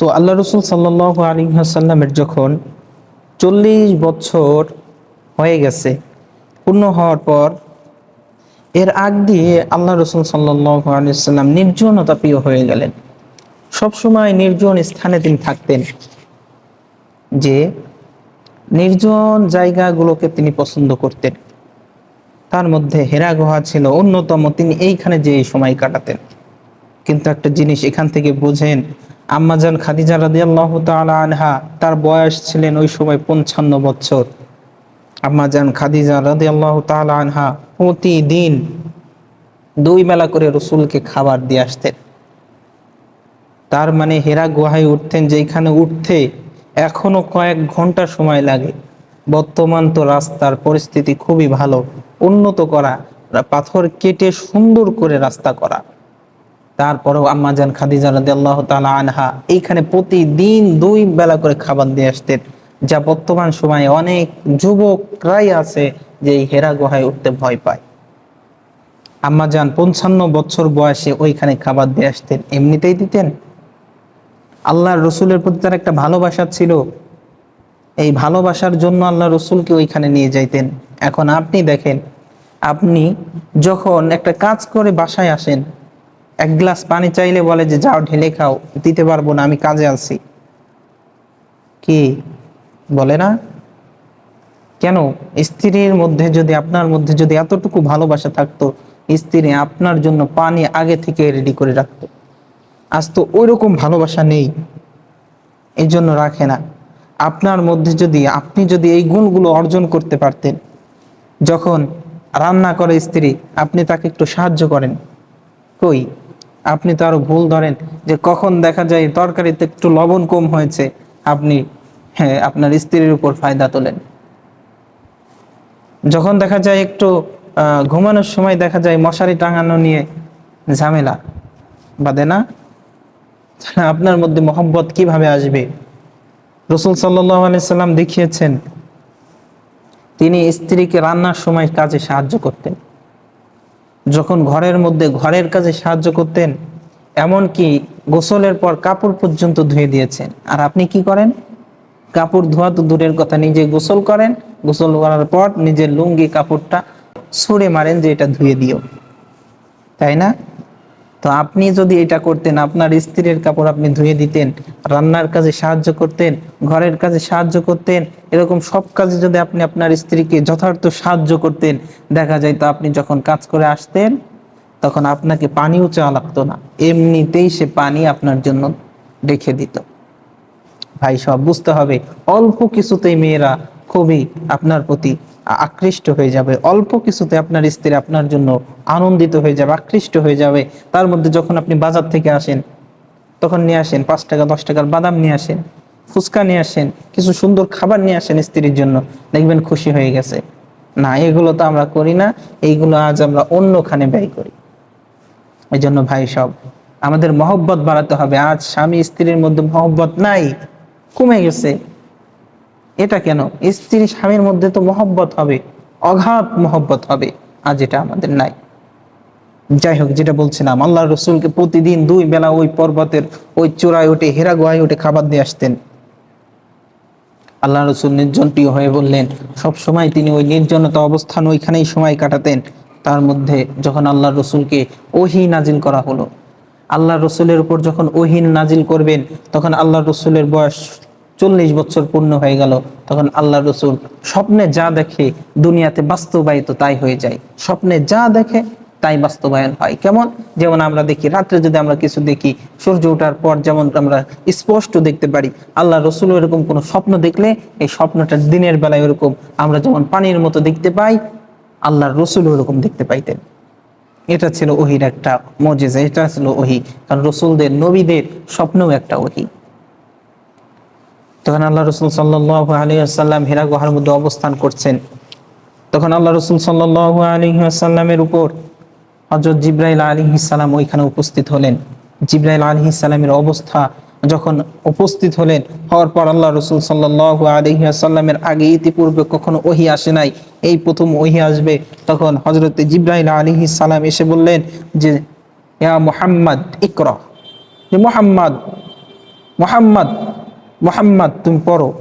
তো আল্লাহ রসুল সাল্লাহ আলী সাল্লামের যখন চল্লিশ বছর হয়ে গেছে, পূর্ণ হওয়ার পর, এর আগ দিয়ে আল্লাহ রসুল সাল্লাহ আলিয়াল্লাম নির্জনতা প্রিয় হয়ে গেলেন। সবসময় নির্জন স্থানে তিনি থাকতেন যে নির্জন জায়গাগুলোকে তিনি পছন্দ করতেন। তার মধ্যে হেরা গুহা ছিল অন্যতম, তিনি এইখানে যে সময় কাটাতেন। কিন্তু একটা জিনিস এখান থেকে বুঝেন আম্মাজান খাদিজা রাদি আল্লাহ আনহা, তার বয়স ছিলেন ওই সময় পঞ্চান্ন বছর। আম্মাজান খাদিজা রাদি আল্লাহ আনহা প্রতিদিন দুই বেলা করে রসুলকে খাবার দিয়ে আসতেন। তার মানে হেরা গুহায় উঠতেন যেখানে উঠতে এখনও কয়েক ঘণ্টা সময় লাগে। বর্তমান তো রাস্তার পরিস্থিতি খুবই ভালো, উন্নত করা, পাথর কেটে সুন্দর করে রাস্তা করা। তারপরেও আম্মাজান খাদিজা রাদি আল্লাহ তালা আনহা এইখানে প্রতিদিন দুই বেলা করে খাবার দিয়ে আসতেন, যা বর্তমান সময়ে অনেক যুবকরাই আছে যে হেরা গুহায় উঠতে ভয় পায়। আম্মাজান পঞ্চান্ন বছর বয়সে ওইখানে খাবার দিয়ে আসতেন, এমনিতেই দিতেন। আল্লাহর রসুলের প্রতি তার একটা ভালোবাসা ছিল। এই ভালোবাসার জন্য আল্লাহ রসুলকে ওইখানে নিয়ে যাইতেন। এখন আপনি দেখেন, আপনি যখন একটা কাজ করে বাসায় আসেন এক গ্লাস পানি চাইলে বলে যে, যাও, ঢেলে খাও, দিতে পারব না, আমি কাজে আছি। কি বলে না? কেন? স্ত্রীর মধ্যে যদি, আপনার মধ্যে যদি এতটুকু ভালোবাসা থাকতো, স্ত্রী আপনার জন্য পানি আগে থেকে রেডি করে রাখতো। আজ তো ওই রকম ভালোবাসা নেই, এই জন্য রাখে না। আপনার মধ্যে যদি, আপনি যদি এই গুণগুলো অর্জন করতে পারতেন, যখন রান্না করে স্ত্রী, আপনি তাকে একটু সাহায্য করেন। কই? আপনি তো আরও ভুল ধরেন যে কখন দেখা যায় তরকারিতে একটু লবণ কম হয়েছে, আপনি হ্যাঁ আপনার স্ত্রীর উপর ফায়দা তোলেন। যখন দেখা যায় একটু ঘুমানোর সময় দেখা যায় মশারি টাঙানো নিয়ে ঝামেলা, বাদে না? আপনার মধ্যে মোহাম্মত কীভাবে আসবে? রসুল সাল্লাম দেখিয়েছেন, তিনি স্ত্রীকে রান্নার সময় কাজে সাহায্য করতেন। যখন ঘরের মধ্যে ঘরের কাজে সাহায্য করতেন, এমনকি গোসলের পর কাপড় পর্যন্ত ধুয়ে দিয়েছেন। আর আপনি কি করেন? কাপড় ধোয়া তো দূরের কথা, নিজে গোসল করেন। গোসল করার পর নিজের লুঙ্গি, কাপড়টা ছুঁড়ে মারেন যে এটা ধুয়ে দিও। তাই না? তো আপনি যদি এটা করতেন, আপনার স্ত্রীর কাপড় আপনি ধুয়ে দিতেন, রান্নার কাজে সাহায্য করতেন, ঘরের কাজে সাহায্য করতেন, এরকম সব কাজে যদি আপনি আপনার স্ত্রীকে যথার্থ সাহায্য করতেন, দেখা যায় তো আপনি যখন কাজ করে আসতেন, তখন আপনাকে পানিও চাওয়া লাগতো না। এমনিতেই সে পানি আপনার জন্য রেখে দিত। ভাই, সব বুঝতে হবে। অল্প কিছুতেই মেয়েরা খুবই আপনার প্রতি আকৃষ্ট হয়ে যাবে। অল্প কিছুতে আপনার স্ত্রী আপনার জন্য আনন্দিত হয়ে যাবে, আকৃষ্ট হয়ে যাবে। তার মধ্যে যখন আপনি বাজার থেকে আসেন, তখন নিয়ে আসেন, পাঁচ টাকা, দশ টাকার বাদাম নিয়ে আসেন, ফুচকা নিয়ে আসেন, কিছু সুন্দর খাবার নিয়ে আসেন স্ত্রীর জন্য, দেখবেন খুশি হয়ে গেছে। না, এগুলো তো আমরা করি না, এইগুলো আজ আমরা অন্যখানে ব্যয় করি। এই জন্য ভাই সব, আমাদের মহব্বত বাড়াতে হবে। আজ স্বামী স্ত্রীর মধ্যে মহব্বত নাই, কমে গেছে। এটা কেন? স্ত্রী স্বামীর মধ্যে তো মহব্বত হবে, অঘাত মহব্বত হবে আজ এটা আমাদের নাই। যাই হোক, যেটা বলছিলাম আল্লাহ রসুলকে প্রতিদিন দুই বেলা ওই পর্বতের, ওই চূড়ায় উঠে, হেরা গোয়ায় উঠে খাবার দিয়ে আসতেন। আল্লাহ রসুল নির্জন প্রিয় হয়ে বললেন, সব সময় তিনি ওই নির্জনতা অবস্থান ওইখানেই সময় কাটাতেন। তার মধ্যে যখন আল্লাহ রসুলকে ওহি নাজিল করা হলো আল্লাহ রসুলের উপর যখন ওহিন নাজিল করবেন, তখন আল্লাহ রসুলের বয়স চল্লিশ বছর পূর্ণ হয়ে গেল, তখন আল্লাহ রসুল স্বপ্নে যা দেখে দুনিয়াতে বাস্তবায়িত তাই হয়ে যায়। স্বপ্নে যা দেখে তাই বাস্তবায়ন হয়। কেমন? যেমন আমরা দেখি, রাত্রে যদি আমরা কিছু দেখি, সূর্য ওঠার পর যেমন আমরা স্পষ্ট দেখতে পারি, আল্লাহ রসুল এরকম কোনো স্বপ্ন দেখলে এই স্বপ্নটা দিনের বেলায় ওরকম আমরা যেমন পানির মতো দেখতে পাই আল্লাহর রসুল ওরকম দেখতে পাইতেন। এটা ছিল ওহির একটা মজেজা, এটা ছিল ওহি। কারণ রসুলদের, নবীদের স্বপ্নও একটা ওহি। তখন আল্লাহ রসুল সাল্লাহ আলী আসাল্লাম হেরা গুহার মধ্যে অবস্থান করছেন। তখন আল্লাহ রসুল সাল্লাহ আলী আসাল্লামের উপর হজরত জিব্রাইল আলী ওইখানে উপস্থিত হলেন। জিব্রাইল আলী অবস্থা যখন উপস্থিত হলেন, হওয়ার পর আল্লাহ রসুল সাল্লাহ আলহিহাসাল্লামের আগে ইতিপূর্বে কখনো ওহি আসে নাই। এই প্রথম ওহি আসবে তখন হজরত জিব্রাইল আলী সালাম এসে বললেন যে, ইয়া মোহাম্মদ, ইকর। মোহাম্মদ মোহাম্মদ। মোহাম্মদ, তুমি পড়ো।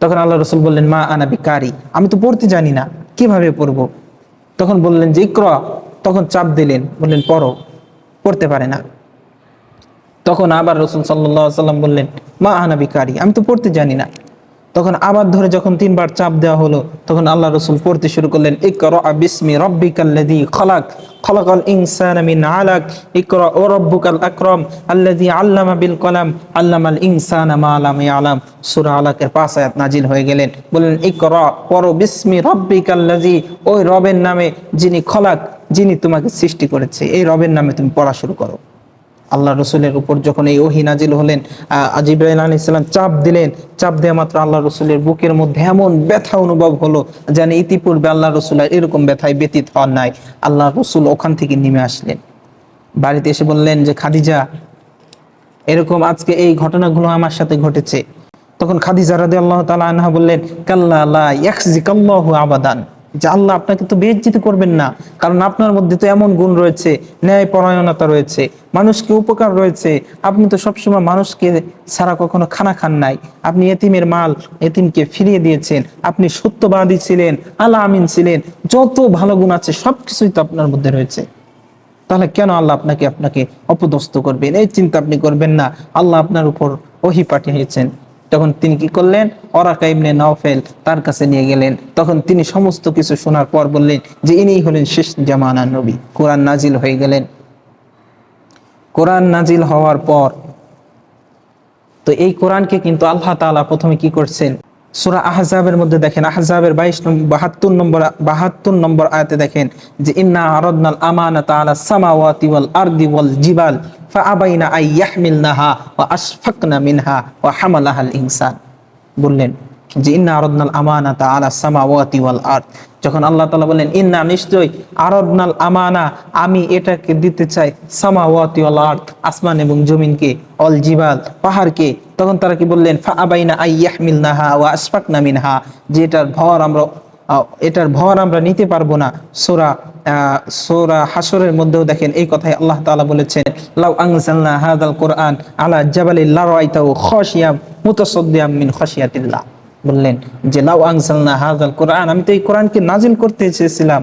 তখন আল্লাহ রসুল বললেন, মা আনাবি কারি আমি তো পড়তে জানি না, কীভাবে পড়ব? তখন বললেন যে, ইক্র। তখন চাপ দিলেন, বললেন, পড়ো। পড়তে পারে না। তখন আবার রসুল সাল্লাম বললেন, মা আনাবি কারি আমি তো পড়তে জানি না। তখন আবার ধরে যখন তিনবার চাপ দেওয়া হলো, তখন আল্লাহ রসুল পড়তে শুরু করলেন বিল কলাম আলাকের নাজিল হয়ে গেলেন। ওই রবের নামে যিনি খলাক, যিনি তোমাকে সৃষ্টি করেছে, এই রবের নামে তুমি পড়া শুরু করো। আল্লাহ রসুলের উপর যখন এই ওহি নাজিল হলেন আজিব্রাহিম আলী ইসলাম চাপ দিলেন, চাপ দেওয়া মাত্র আল্লাহ রসুলের বুকের মধ্যে এমন ব্যথা অনুভব হলো যেন ইতিপূর্বে আল্লাহ রসুল এরকম ব্যথায় ব্যতীত হওয়ার নাই। আল্লাহ রসুল ওখান থেকে নেমে আসলেন। বাড়িতে এসে বললেন যে, খাদিজা, এরকম আজকে এই ঘটনাগুলো আমার সাথে ঘটেছে। তখন খাদিজা রাদি আল্লাহ তালা আনহা বললেন, কাল্লা আল্লাহ আবাদান। যে আল্লাহ আপনাকে তো বেজ্জিত করবেন না, কারণ আপনার মধ্যে তো এমন গুণ রয়েছে, ন্যায় পরায়ণতা রয়েছে, মানুষকে উপকার রয়েছে। আপনি তো সবসময় মানুষকে ছাড়া কখনো খানা খান নাই। আপনি এতিমের মাল এতিমকে ফিরিয়ে দিয়েছেন। আপনি সত্যবাদী ছিলেন আল্লাহ আমিন ছিলেন, যত ভালো গুণ আছে সবকিছুই তো আপনার মধ্যে রয়েছে। তাহলে কেন আল্লাহ আপনাকে আপনাকে অপদস্থ করবেন এই চিন্তা আপনি করবেন না। আল্লাহ আপনার উপর ওহি পাঠিয়েছেন। তখন তিনি কি করলেন? অরাকা ইবনে নওফেল তার কাছে নিয়ে গেলেন। তখন তিনি সমস্ত কিছু শোনার পর বললেন যে, ইনিই হলেন শেষ জামানা নবী। কোরআন নাজিল হয়ে গেলেন। কোরআন নাজিল হওয়ার পর, তো এই কোরআনকে কিন্তু আল্লাহ তালা প্রথমে কি করছেন? সূরা আহজাবের মধ্যে দেখেন, আহজাবের বাইশ বাহাত্তর নম্বর বাহাত্তর নম্বর আয়াতে দেখেন যে, ইন্না আরদনাল আমানা আলা সামাওয়াতি ওয়াল আরদি ওয়াল জিবাল, ফাআবাইনা আই ইয়াহমিলনাহা ওয়া আশফাকনা মিনহা ওয়া হামালাহাল ইনসান। বললেন যে ইন্না আরাদনাল আমানাতা আলা সামাওয়াতি ওয়াল যখন আল্লাহ বললেন, ইন্না নিশ্চয় আরাদনাল আমানা, আমি এটাকে দিতে চাই সামাওয়াতি ওয়াল আসমান এবং জমিনকে, অল জিবাল, পাহাড়কে। তখন তারা কি বললেন ফা আবাইনা ওয়া আশফাকনা মিনহা। যে এটার ভর আমরা এটার ভর আমরা নিতে পারব না। সোরা সোরা হাসরের মধ্যেও দেখেন, এই কথাই আল্লাহ তাআলা বলেছেন, লাউ আনজালনা হাদাল কোরআন আলা জাবালিল লারাইতাহু খাশিয়াম মুতাসাদ্দিয়াম মিন বললেন যে, লাউ আনজালনা হাজাল কোরআন। আমি তো এই কোরআনকে নাজিল করতে চেয়েছিলাম।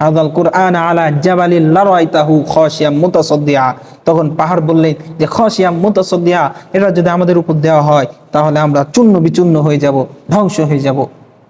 হাজাল কোরআন আলা জাবালিল লারাইতাহু খাশিয়াম মুতাসাদ্দিয়া। তখন পাহাড় বললেন যে খাশিয়াম মুতাসাদ্দিয়া, এটা যদি আমাদের উপর দেওয়া হয়, তাহলে আমরা চূর্ণ বিচূর্ণ হয়ে যাব, ধ্বংস হয়ে যাব।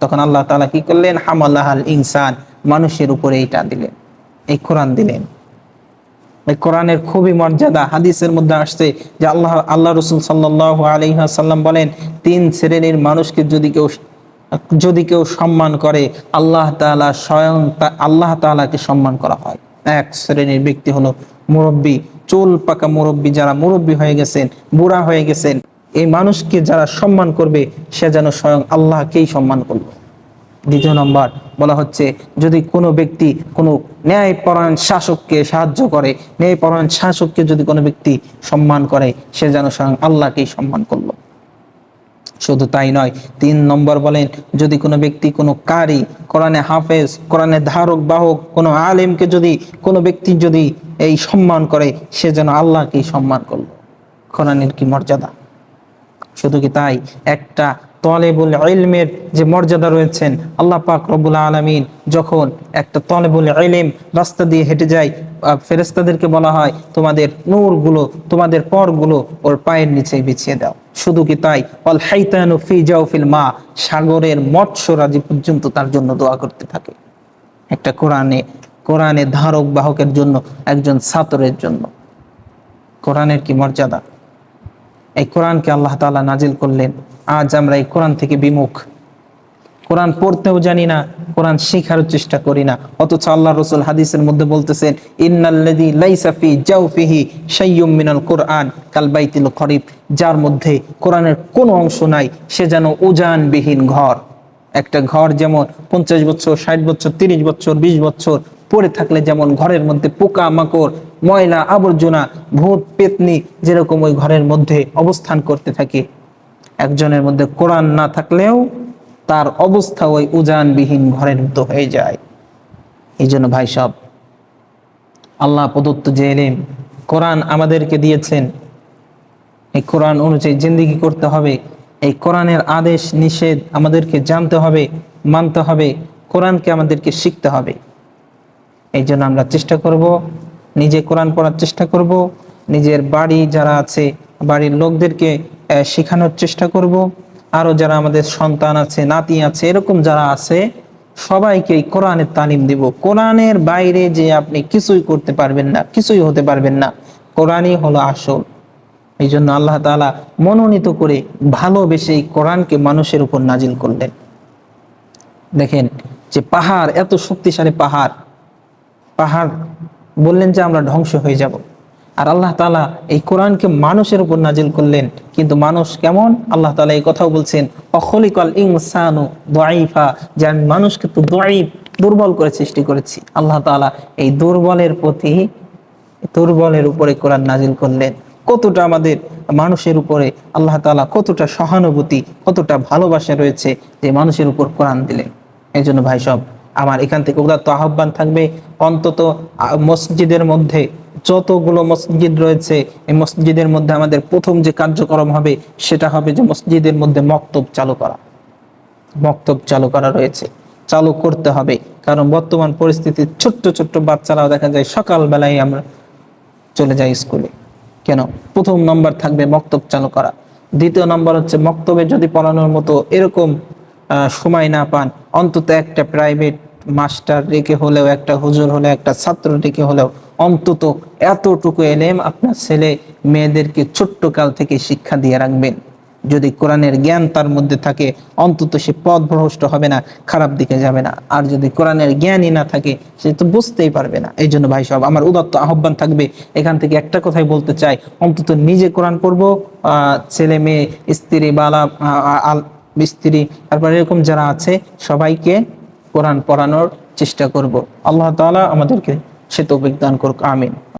তখন আল্লাহ তাআলা কি করলেন? হামালাহাল ইনসান, মানুষের উপরে এইটা দিলেন, এই কোরআন দিলেন। এই কোরআনের খুবই মর্যাদা হাদিসের মধ্যে আসছে যে আল্লাহ আল্লাহ রসুল সাল্লাহ আলহিহাসাল্লাম বলেন, তিন শ্রেণির মানুষকে যদি কেউ যদি কেউ সম্মান করে, আল্লাহ তাআলা স্বয়ং আল্লাহ তাআলাকে সম্মান করা হয়। এক শ্রেণির ব্যক্তি হলো মুরব্বী, চুল পাকা মুরব্বী যারা মুরব্বী হয়ে গেছেন, বুড়া হয়ে গেছেন, এই মানুষকে যারা সম্মান করবে, সে যেন স্বয়ং আল্লাহকেই সম্মান করল দ্বিতীয় নম্বর বলা হচ্ছে, যদি কোনো ব্যক্তি কোনো ন্যায়পরায়ণ শাসককে সাহায্য করে, ন্যায়পরায়ণ শাসককে যদি কোনো ব্যক্তি সম্মান করে, সে যেন স্বয়ং আল্লাহকেই সম্মান করল। শুধু তাই নয়, তিন নম্বর বলেন, যদি কোনো ব্যক্তি কোনো কারি, কোরআনে হাফেজ, কোরআনে ধারক, বাহক, কোনো আলেমকে যদি, কোনো ব্যক্তি যদি এই সম্মান করে, সে যেন আল্লাহকেই সম্মান করল। কোরআনের কি মর্যাদা? শুধু কি তাই? একটা তলেবুল ইলমের যে মর্যাদা রয়েছেন, আল্লাহ পাক রব্বুল আলামিন যখন একটা তলেবুল ইলম রাস্তা দিয়ে হেঁটে যায় ফেরেস্তাদেরকে বলা হয়, তোমাদের নূরগুলো, তোমাদের পরগুলো ওর পায়ের নিচে বিছিয়ে দাও। শুধু কি তাই? অল হাইতানু ফি জাওফিল মা, সাগরের মৎস্যরাজি পর্যন্ত তার জন্য দোয়া করতে থাকে। একটা কোরআনে কোরআনে ধারক বাহকের জন্য, একজন ছাত্রের জন্য। কোরআনের কি মর্যাদা? এই কোরআনকে আল্লাহ তাআলা নাজিল করলেন। আজ আমরা এই কোরআন থেকে বিমুখ। কোরআন পড়তেও জানি না, কোরআন শেখার চেষ্টা করি না। অথচ আল্লাহ রসুল হাদিসের মধ্যে বলতেছেন, ইন্নাল্লাযী লাইসা ফি জাওফিহি মিনাল কোরআন। কাল বাইতিল খরিব যার মধ্যে কোরআনের কোনো অংশ নাই, সে যেন উজানবিহীন ঘর। একটা ঘর যেমন পঞ্চাশ বছর, ষাট বছর, তিরিশ বছর, বিশ বছর, পড়ে থাকলে যেমন ঘরের মধ্যে পোকা, মাকড়, ময়লা, আবর্জনা, ভূত, পেতনি, যেরকম ওই ঘরের মধ্যে অবস্থান করতে থাকে একজনের মধ্যে কোরআন না থাকলেও তার অবস্থা ওই উজানবিহীন ঘরের মতো হয়ে যায়। এই জন্য ভাই সব, আল্লাহ প্রদত্ত যে এলেম কোরআন আমাদেরকে দিয়েছেন, এই কোরআন অনুযায়ী জিন্দিগি করতে হবে, এই কোরআনের আদেশ, নিষেধ আমাদেরকে জানতে হবে, মানতে হবে, কোরআনকে আমাদেরকে শিখতে হবে। এই জন্য আমরা চেষ্টা করব, নিজে কোরআন পড়ার চেষ্টা করব, নিজের বাড়ি যারা আছে, বাড়ির লোকদেরকে শেখানোর চেষ্টা করব। আরও যারা আমাদের সন্তান আছে, নাতি আছে, এরকম যারা আছে, সবাইকে কোরআনের তালিম দিব। কোরআনের বাইরে যে আপনি কিছুই করতে পারবেন না, কিছুই হতে পারবেন না, কোরআনই হলো আসল। এই জন্য আল্লাহ তাআলা মনোনীত করে ভালোবেসে কোরআনকে মানুষের উপর নাজিল করলেন। দেখেন যে পাহাড়, এত শক্তিশালী পাহাড়। পাহাড় বললেন যে আমরা ধ্বংস হয়ে যাব। আর আল্লাহ তাআলা এই কোরআনকে মানুষের উপর নাজিল করলেন। কিন্তু মানুষ কেমন? আল্লাহ তালা এই কথাও বলছেন, অখলিকাল ইনসানু দাইফা যে আমি মানুষকে তো দাইফ দুর্বল করে সৃষ্টি করেছি। আল্লাহ তাআলা এই দুর্বলের প্রতি, দুর্বলের উপরে কোরআন নাজিল করলেন। কতটা আমাদের মানুষের উপরে আল্লাহ তালা কতটা সহানুভূতি, কতটা ভালোবাসা রয়েছে যে মানুষের উপর কোরআন দিলেন। এই জন্য ভাই সব, আমার এখান থেকে উদাত্ত আহ্বান থাকবে, অন্তত মসজিদের মধ্যে যতগুলো মসজিদ রয়েছে, এই মসজিদের মধ্যে আমাদের প্রথম যে কার্যক্রম হবে, সেটা হবে যে মসজিদের মধ্যে মক্তব চালু করা। মক্তব চালু করা রয়েছে। চালু করতে হবে। কারণ বর্তমান পরিস্থিতি, ছোট্ট ছোট্ট বাচ্চারাও দেখা যায় সকালবেলায় আমরা চলে যাই স্কুলে। কেন? প্রথম নম্বর থাকবে মক্তব চালু করা। দ্বিতীয় নম্বর হচ্ছে মক্তবে যদি পড়ানোর মতো এরকম সময় না পান, অন্তত একটা প্রাইভেট মাস্টার রেখে হলেও একটা হুজুর হলে একটা ছাত্র রেখে হলেও অন্তত এতটুকু এলেম আপনার ছেলে মেয়েদেরকে ছোট্ট কাল থেকে শিক্ষা দিয়ে রাখবেন। যদি কোরআনের জ্ঞান তার মধ্যে থাকে অন্তত সে পথ ভ্রষ্ট হবে না খারাপ দিকে যাবে না। আর যদি কোরআনের জ্ঞানই না থাকে সে তো বুঝতেই পারবে না। এই জন্য ভাই সব আমার উদাত্ত আহ্বান থাকবে এখান থেকে একটা কথাই বলতে চাই। অন্তত নিজে কোরআন পড়ব আহ, ছেলে মেয়ে স্ত্রী বালা স্ত্রী তারপর এরকম যারা আছে সবাইকে কোরআন পড়ানোর চেষ্টা করব। আল্লাহ তালা আমাদেরকে সে তো বিজ্ঞান করুক আমিন।